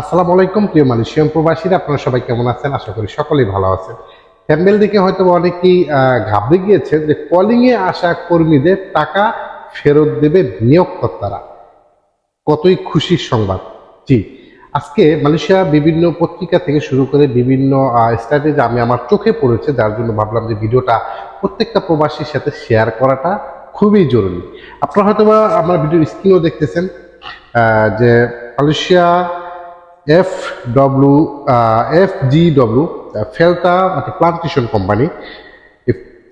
আসসালামু আলাইকুম, প্রিয় মালয়েশিয়ান প্রবাসীরা, আপনারা সবাই কেমন আছেন? আশা করি সকলেই ভালো আছেন। থ্যাম্বেল দেখে হয়তো অনেকেই ঘাবড়ে গিয়েছেন যে কলিংয়ে আসা কর্মীদের টাকা ফেরত দেবে নিয়োগকর্তারা। কতই খুশির সংবাদ। জি, আজকে মালয়েশিয়া বিভিন্ন পত্রিকা থেকে শুরু করে বিভিন্ন স্ট্র্যাটেজি আমি আমার চোখে পড়েছে, যার জন্য ভাবলাম যে ভিডিওটা প্রত্যেকটা প্রবাসীর সাথে শেয়ার করাটা খুবই জরুরি। আপনারা হয়তো আমার ভিডিওর স্ক্রিনও দেখতেছেন যে Malaysia F W F G W Felda plantation company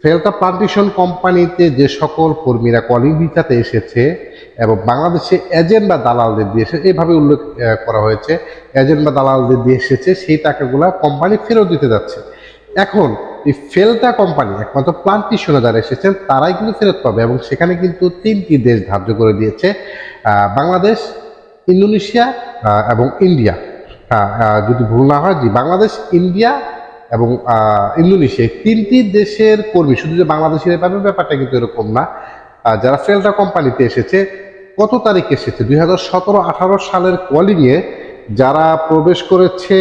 Felda plantation কোম্পানিতে যে সকল কর্মীরা কলিং ভিসাতে এসেছে এবং বাংলাদেশে এজেন্ট বা দালালদের দিয়ে এসেছে এইভাবে উল্লেখ করা হয়েছে এজেন্ট বা দালালদের দিয়ে এসেছে, সেই টাকাগুলা কোম্পানি ফেরত দিতে যাচ্ছে। এখন, এই ফেলতা কোম্পানি একমাত্র প্লান্টেশনে যারা এসেছেন, তারাই কিন্তু ফেরত পাবে এবং সেখানে কিন্তু তিনটি দেশ ধার্য করে দিয়েছে। বাংলাদেশ ইন্দোনেশিয়া এবং ইন্ডিয়া। যদি ভুল না হয় যে বাংলাদেশ, ইন্ডিয়া এবং ইন্দোনেশিয়া। তিনটি দেশের কর্মী, শুধু যে বাংলাদেশের পাবে ব্যাপারটা কিন্তু এরকম না। যারা ফেলটা কোম্পানিতে এসেছে, কত তারিখ এসেছে? দুই হাজার সতেরো, আঠারো সালের কলিংয়ে যারা প্রবেশ করেছে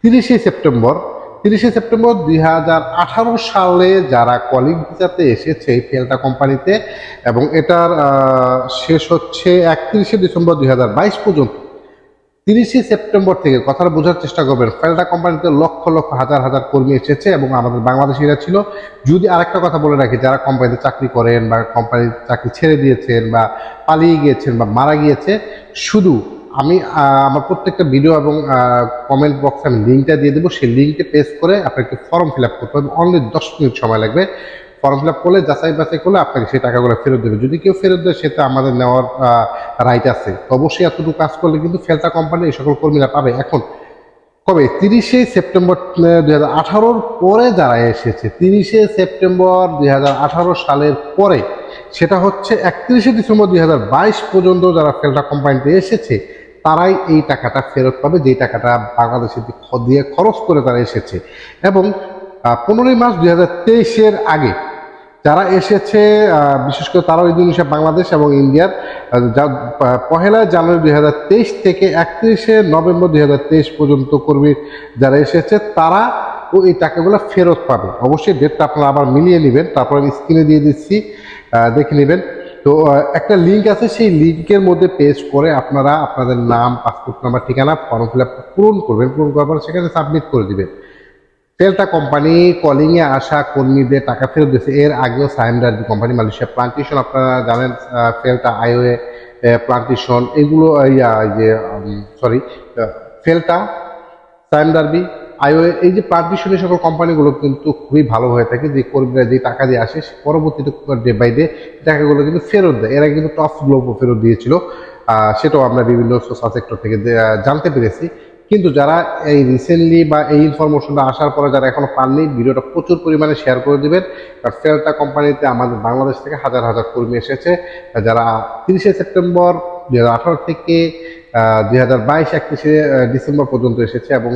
তিরিশে সেপ্টেম্বর তিরিশে সেপ্টেম্বর দুই হাজার আঠারো সালে যারা কলিং ভিসাতে এসেছে এই ফেলটা কোম্পানিতে, এবং এটার শেষ হচ্ছে একত্রিশে ডিসেম্বর দুই হাজার বাইশ পর্যন্ত। তিরিশে সেপ্টেম্বর থেকে কথাটা বোঝার চেষ্টা করবেন, ফেলটা কোম্পানিতে লক্ষ লক্ষ হাজার হাজার কর্মী এসেছে, এবং আমাদের বাংলাদেশিরা ছিল। যদি আরেকটা কথা বলে রাখি, যারা কোম্পানিতে চাকরি করেন বা কোম্পানির চাকরি ছেড়ে দিয়েছেন বা পালিয়ে গিয়েছেন বা মারা গিয়েছে, শুধু আমি আমার প্রত্যেকটা ভিডিও এবং কমেন্ট বক্সে আমি লিঙ্কটা দিয়ে দেবো। সেই লিঙ্কে পেস্ট করে আপনাকে ফর্ম ফিল আপ করতে হবে। অনলি দশ মিনিট সময় লাগবে। ফর্ম ফিল আপ করলে, যাচাই বাছাই করলে আপনাকে সেই টাকাগুলো ফেরত দেবে। যদি কেউ ফেরত দেয়, সেটা আমাদের নেওয়ার রাইট আছে। অবশ্যই এতটুকু কাজ করলে কিন্তু ফেলতা কোম্পানি এই সকল কর্মীরা পাবে। এখন, কবে? তিরিশে সেপ্টেম্বর দুই হাজার আঠারোর পরে যারা এসেছে, তিরিশে সেপ্টেম্বর দুই হাজার আঠারো সালের পরে, সেটা হচ্ছে একত্রিশে ডিসেম্বর দুই হাজার বাইশ পর্যন্ত যারা ফেলটা কোম্পানিতে এসেছে তারাই এই টাকাটা ফেরত পাবে, যেই টাকাটা বাংলাদেশে দিয়ে খরচ করে তারা এসেছে। এবং পনেরোই মার্চ দুই হাজার তেইশের আগে যারা এসেছে বিশেষ করে তারাও ইন্দোনেশিয়া, বাংলাদেশ এবং ইন্ডিয়ার যা পহেলা জানুয়ারি দুই হাজার তেইশ থেকে একত্রিশে নভেম্বর দুই হাজার তেইশ পর্যন্ত কর্মী যারা এসেছে, তারা ও এই টাকাগুলো ফেরত পাবে। অবশ্যই ডেটটা আপনারা আবার মিলিয়ে নেবেন, তারপর আমি স্ক্রিনে দিয়ে দিচ্ছি দেখে নেবেন। তো একটা লিঙ্ক আছে, সেই লিঙ্কের মধ্যে পেস্ট করে আপনারা আপনাদের নাম পাসপোর্ট নাম্বার ঠিকানা ফর্ম ফিল আপ পূরণ করবেন। পূরণ করার পর সেখানে সাবমিট করে দিবেন। ফেলটা কোম্পানি কলিংয়ে আসা কর্মীদের টাকা ফেরত দিয়েছে। এর আগেও Sime Darby company Malaysia plantation আপনারা জানেন ফেলটা আইওয়ে প্লান্টেশন এগুলো যে সরি ফেলটা সাইম এই যে প্লান্টেশন এই সকল কোম্পানিগুলো কিন্তু খুবই ভালো হয়ে থাকে, যে কর্মীরা যে টাকা দিয়ে আসে পরবর্তীতে ডে বাই ডে টাকাগুলো কিন্তু ফেরত দেয়। এরা কিন্তু টপ গ্লোবও ফেরত দিয়েছিল। সেটাও আমরা বিভিন্ন সোশ্যাল সেক্টর থেকে জানতে পেরেছি। কিন্তু যারা এই রিসেন্টলি বা এই ইনফরমেশনটা আসার পরে যারা এখনও পাননি, ভিডিওটা প্রচুর পরিমাণে শেয়ার করে দিবেন। কারণ ফেলটা কোম্পানিতে আমাদের বাংলাদেশ থেকে হাজার হাজার কর্মী এসেছে। যারা তিরিশে সেপ্টেম্বর দু হাজার আঠারো থেকে দুই হাজার বাইশ একত্রিশে ডিসেম্বর পর্যন্ত এসেছে এবং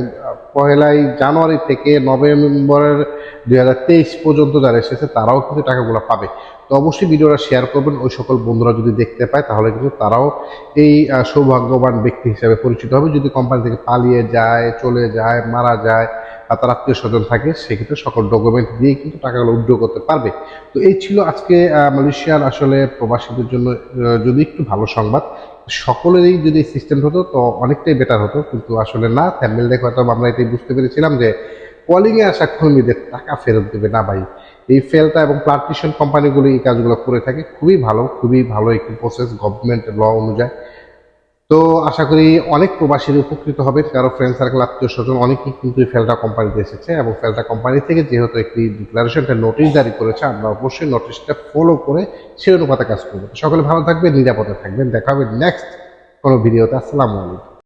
পহেলাই জানুয়ারি থেকে নভেম্বরের দুই তেইশ পর্যন্ত যারা এসেছে, তারাও কিন্তু টাকাগুলো পাবে। তো অবশ্যই ভিডিওটা শেয়ার করবেন। ওই সকল বন্ধুরা যদি দেখতে পায়, তাহলে কিন্তু তারাও এই সৌভাগ্যবান ব্যক্তি হিসেবে পরিচিত হবে। যদি কোম্পানি থেকে পালিয়ে যায়, চলে যায়, মারা যায় আর তার আত্মীয় স্বজন থাকে, সেক্ষেত্রে সকল ডকুমেন্ট দিয়ে কিন্তু টাকাগুলো উদ্যোগ করতে পারবে। তো এই ছিল আজকে মালয়েশিয়ার আসলে প্রবাসীদের জন্য যদি একটু ভালো সংবাদ, সকলেরই যদি সিস্টেম হতো, তো অনেকটাই বেটার হতো। কিন্তু আসলে না থ্যাম্বেল দেখে হয়তো আমরা এটাই বুঝতে পেরেছিলাম যে কলিংয়ে আসা কর্মীদের টাকা ফেরত দেবে না ভাই। এই ফেলটা এবং প্লান্টেশন কোম্পানিগুলো এই কাজগুলো করে থাকে। খুবই ভালো খুবই ভালো একটি প্রসেস গভর্নমেন্ট ল অনুযায়ী। তো আশা করি অনেক প্রবাসীর উপকৃত হবে। কারও ফ্রেন্ড সার্কেল আত্মীয় স্বজন অনেকেই কিন্তু এই ফেলটা কোম্পানিতে এসেছে এবং ফেলটা কোম্পানি থেকে যেহেতু একটি ডিক্লারেশনটা নোটিশ জারি করেছে, আমরা অবশ্যই নোটিশটা ফলো করে সেই অনুপাতে কাজ করব। সকলে ভালো থাকবেন, নিরাপদে থাকবেন। দেখা হবে নেক্সট কোনো ভিডিওতে আসসালামু আলাইকুম।